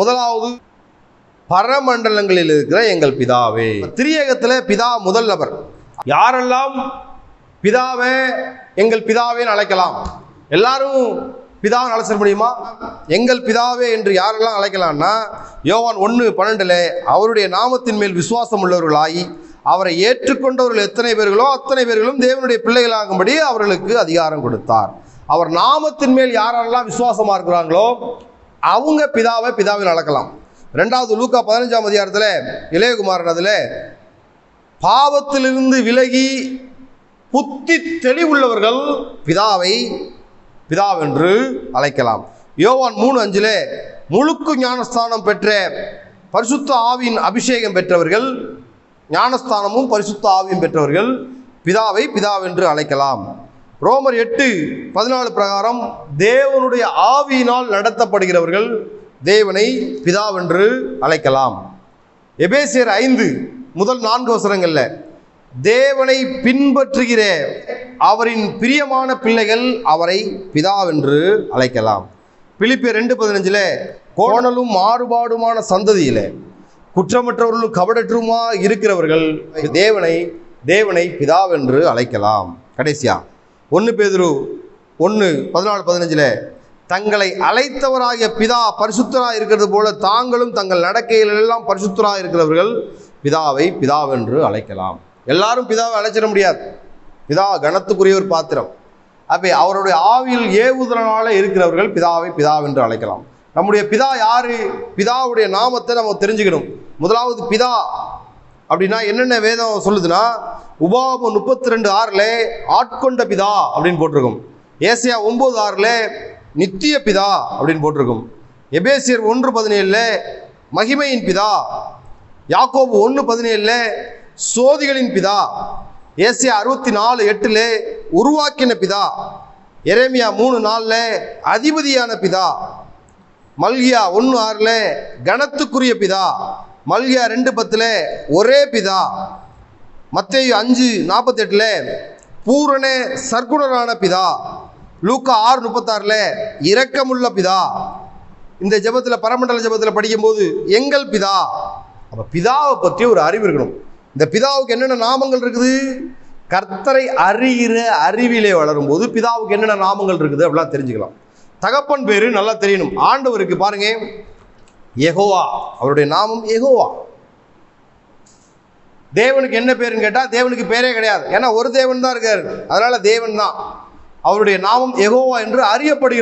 முதலாவது பரமண்டலங்களில் இருக்கிற எங்கள் பிதாவே. திரியகத்தில் பிதா முதல் நபர். யாரெல்லாம் பிதாவே எங்கள் பிதாவேன்னு அழைக்கலாம்? எல்லாரும் பிதாவை அழைச்சிட முடியுமா? எங்கள் பிதாவே என்று யாரெல்லாம் அழைக்கலாம்னா யோவான் ஒன்று பன்னெண்டில் அவருடைய நாமத்தின் மேல் விசுவாசம் உள்ளவர்களாய் அவரை ஏற்றுக்கொண்டவர்கள் எத்தனை பேர்களோ அத்தனை பேர்களும் தேவனுடைய பிள்ளைகளாகும்படி அவர்களுக்கு அதிகாரம் கொடுத்தார். அவர் நாமத்தின் மேல் யாரெல்லாம் விசுவாசமாக இருக்கிறாங்களோ அவங்க பிதாவை பிதாவில் அழைக்கலாம் ரெண்டாவது லூக்கா பதினஞ்சாம் அதிகாரத்தில் இளையகுமாரன் பாவத்திலிருந்து விலகி புத்தி தெளிவுள்ளவர்கள் பிதாவை பிதாவென்று அழைக்கலாம். யோவான் மூணு அஞ்சிலே முழுக்கு ஞானஸ்தானம் பெற்ற பரிசுத்த ஆவியின் அபிஷேகம் பெற்றவர்கள் ஞானஸ்தானமும் பரிசுத்த ஆவியும் பெற்றவர்கள் பிதாவை பிதாவென்று அழைக்கலாம். ரோமர் எட்டு பதினாலு பிரகாரம் தேவனுடைய ஆவியினால் நடத்தப்படுகிறவர்கள் தேவனை பிதாவென்று அழைக்கலாம். எபேசியர் ஐந்து முதல் நான்கு வசனங்களில் தேவனை பின்பற்றுகிற அவரின் பிரியமான பிள்ளைகள் அவரை பிதாவென்று அழைக்கலாம். பிலிப்பியர் ரெண்டு பதினஞ்சில் கோணலும் மாறுபாடுமான சந்ததியில் குற்றமற்றவர்களும் கபடற்றுமா இருக்கிறவர்கள் தேவனை தேவனை பிதாவென்று அழைக்கலாம். கடைசியா ஒன்று பேதுரு ஒன்று பதினாலு பதினஞ்சில் தங்களை அழைத்தவராகிய பிதா பரிசுத்தராக இருக்கிறது போல தாங்களும் தங்கள் நடக்கையிலெல்லாம் பரிசுத்தராக இருக்கிறவர்கள் பிதாவை பிதாவென்று அழைக்கலாம். எல்லாரும் பிதாவை அழைச்சிட முடியாது. பிதா கனத்துக்குரிய ஒரு பாத்திரம். அப்போ அவருடைய ஆவியில் ஏவுதலனால இருக்கிறவர்கள் பிதாவை பிதாவென்று அழைக்கலாம். நம்முடைய பிதா யாரு? பிதாவுடைய நாமத்தை நம்ம தெரிஞ்சுக்கணும். முதலாவது பிதா அப்படின்னா என்னென்ன வேதம் சொல்லுதுன்னா உபாபம் முப்பத்தி ரெண்டு ஆறில் ஆட்கொண்ட பிதா அப்படின்னு போட்டிருக்கும். ஏசியா ஒம்பது ஆறில் நித்திய பிதா அப்படின்னு போட்டிருக்கும். எபேசியர் ஒன்று பதினேழில் மகிமையின் பிதா. யாக்கோபு ஒன்று பதினேழில் சோதிகளின் பிதா. ஏசியா அறுபத்தி நாலு எட்டில் உருவாக்கின பிதா. எரேமியா மூணு நாலில் அதிபதியான பிதா. மல்கியா ஒன்று ஆறில் கணத்துக்குரிய பிதா. மல்கியா ரெண்டு பத்தில் ஒரே பிதா. மத்தேயு அஞ்சு நாற்பத்தெட்டில் பூரண சர்க்குணரான பிதா. லூக்கா ஆறு முப்பத்தாறில் இரக்கமுள்ள பிதா. இந்த ஜெபத்தில் பரமண்டல ஜெபத்தில் படிக்கும்போது எங்கள் பிதா. அப்போ பிதாவை பற்றி ஒரு அறிவு இருக்கணும். இந்த பிதாவுக்கு என்னென்ன நாமங்கள் இருக்குது? கர்த்தரை அறிகிற அறிவிலே வளரும்போது பிதாவுக்கு என்னென்ன நாமங்கள் இருக்குது அப்படிலாம் தெரிஞ்சுக்கலாம். தகப்பன் பேர் நல்லா தெரியணும். ஆண்டவருக்கு பாருங்கள் எகோவா அவருடைய நாமம் யெகோவா. தேவனுக்கு என்ன பேருன்னு கேட்டால் தேவனுக்கு பேரே கிடையாது. ஏன்னா ஒரு தேவன் தான் இருக்கார். அதனால தேவன் தான். அவருடைய நாமம் எகோவா என்று அறியப்படுகிறது.